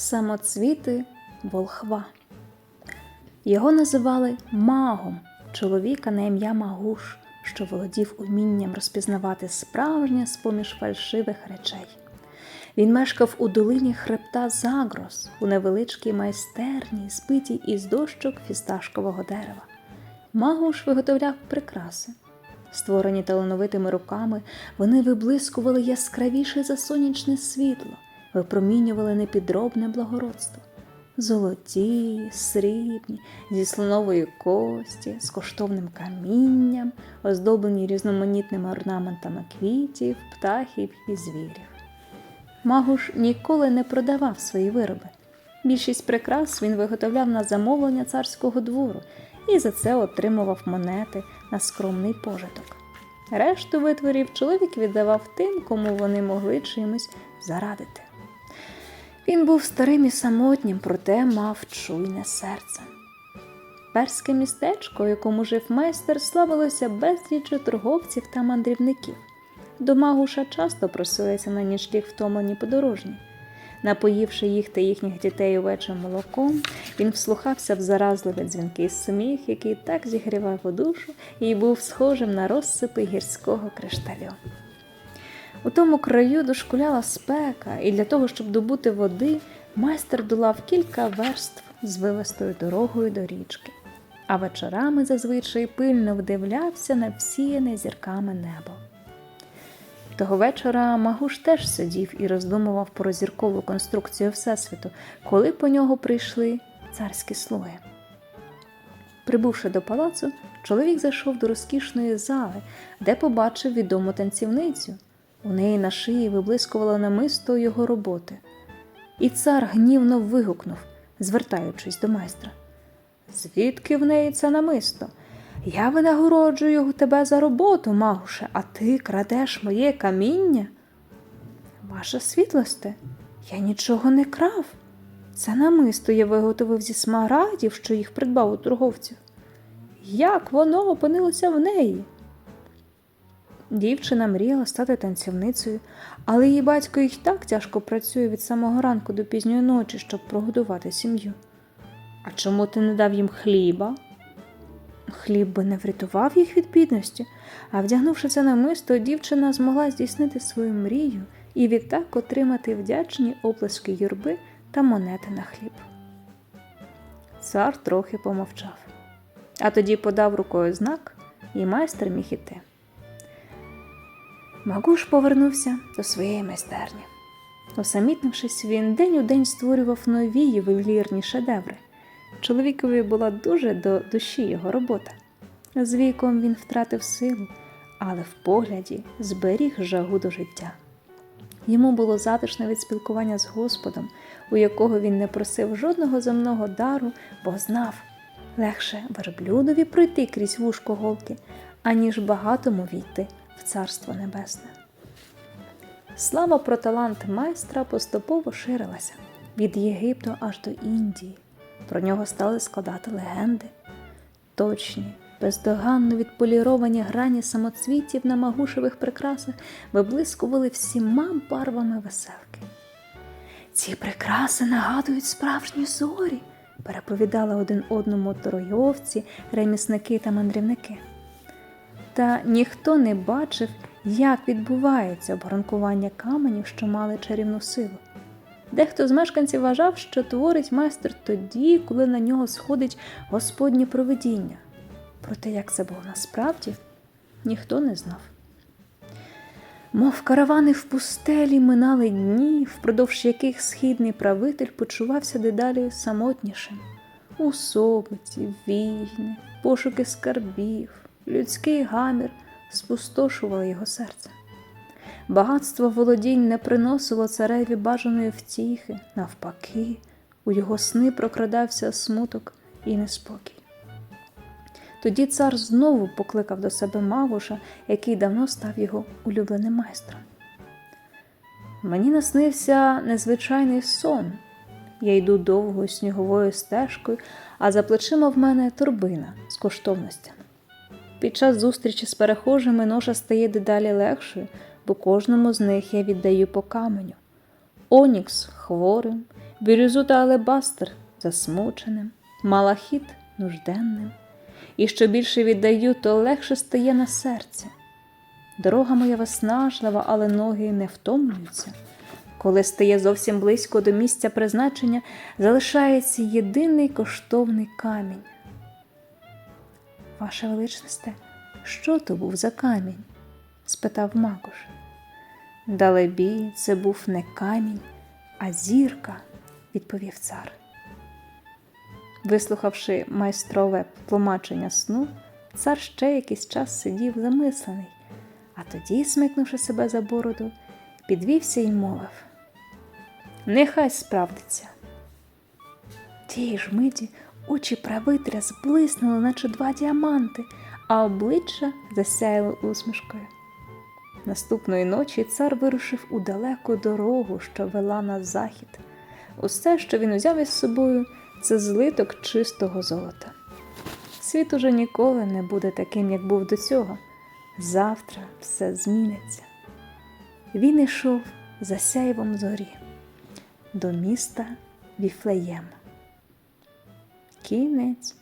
Самоцвіти волхва. Його називали магом, чоловіка на ім'я Магуш, що володів умінням розпізнавати справжнє з-поміж фальшивих речей. Він мешкав у долині хребта Загрос, у невеличкій майстерні, збитій із дощок фісташкового дерева. Магуш виготовляв прикраси. Створені талановитими руками, вони виблискували яскравіше за сонячне світло, випромінювали непідробне благородство. Золоті, срібні, зі слонової кості, з коштовним камінням, оздоблені різноманітними орнаментами квітів, птахів і звірів. Магуш ніколи не продавав свої вироби. Більшість прикрас він виготовляв на замовлення царського двору і за це отримував монети на скромний пожиток. Решту витворів чоловік віддавав тим, кому вони могли чимось зарадити. Він був старим і самотнім, проте мав чуйне серце. Перське містечко, у якому жив майстер, славилося безліччю торговців та мандрівників. До Магуша часто просилися на нічліг втомлені подорожні. Напоївши їх та їхніх дітей овечим молоком, він вслухався в заразливий дзвінкий сміх, який так зігрівав у душу і був схожим на розсипи гірського кришталю. У тому краю дошкуляла спека, і для того, щоб добути води, майстер долав кілька верств звивистою дорогою до річки, а вечорами зазвичай пильно вдивлявся на всіяне зірками небо. Того вечора Магуш теж сидів і роздумував про зіркову конструкцію Всесвіту, коли по нього прийшли царські слуги. Прибувши до палацу, чоловік зайшов до розкішної зали, де побачив відому танцівницю. У неї на шиї виблискувало намисто його роботи. І цар гнівно вигукнув, звертаючись до майстра. Звідки в неї це намисто? Я винагороджую тебе за роботу, Магуше, а ти крадеш моє каміння? Ваша світлосте, я нічого не крав. Це намисто я виготовив зі смарагдів, що їх придбав у торговців. Як воно опинилося в неї? Дівчина мріяла стати танцівницею, але її батько їй так тяжко працює від самого ранку до пізньої ночі, щоб прогодувати сім'ю. А чому ти не дав їм хліба? Хліб би не врятував їх від бідності, а вдягнувши це намисто, дівчина змогла здійснити свою мрію і відтак отримати вдячні оплески юрби та монети на хліб. Цар трохи помовчав, а тоді подав рукою знак, і майстер міг іти. Магуш повернувся до своєї майстерні. Усамітнившись, він день у день створював нові ювелірні шедеври. Чоловікові була дуже до душі його робота. З віком він втратив силу, але в погляді зберіг жагу до життя. Йому було затишне від спілкування з Господом, у якого він не просив жодного земного дару, бо знав легше верблюдові пройти крізь вушко голки, аніж багатому війти в Царство Небесне. Слава про талант майстра поступово ширилася від Єгипту аж до Індії. Про нього стали складати легенди. Точні, бездоганно відполіровані грані самоцвітів на магушевих прикрасах виблискували всіма барвами веселки. Ці прикраси нагадують справжні зорі, переповідали один одному торойовці, ремісники та мандрівники. Та ніхто не бачив, як відбувається обгранкування каменів, що мали чарівну силу. Дехто з мешканців вважав, що творить майстер тоді, коли на нього сходить Господнє провидіння. Проте, як це було насправді, ніхто не знав. Мов каравани в пустелі минали дні, впродовж яких східний правитель почувався дедалі самотнішим. Усобиці, війни, пошуки скарбів, людський гамір спустошували його серце. Багатство володінь не приносило цареві бажаної втіхи, навпаки, у його сни прокрадався смуток і неспокій. Тоді цар знову покликав до себе Магуша, який давно став його улюбленим майстром. Мені наснився незвичайний сон. Я йду довгою сніговою стежкою, а за плечима в мене торбина з коштовностями. Під час зустрічі з перехожими ноша стає дедалі легшою, бо кожному з них я віддаю по каменю. Онікс хворим, бірюзу та алебастр засмученим, малахіт нужденним. І що більше віддаю, то легше стає на серці. Дорога моя виснажлива, але ноги не втомлюються. Коли стає зовсім близько до місця призначення, залишається єдиний коштовний камінь. Ваше величносте, що то був за камінь? спитав Макуш. Далебі, це був не камінь, а зірка, відповів цар. Вислухавши майстрове тлумачення сну, цар ще якийсь час сидів замислений, а тоді, смикнувши себе за бороду, підвівся і мовив: Нехай справдиться. Тієї ж миті очі правителя зблиснули, наче два діаманти, а обличчя засяяло усмішкою. Наступної ночі цар вирушив у далеку дорогу, що вела на захід. Усе, що він узяв із собою, це злиток чистого золота. Світ уже ніколи не буде таким, як був до цього. Завтра все зміниться. Він ішов за сяйвом зорі до міста Віфлеєм. Кінець.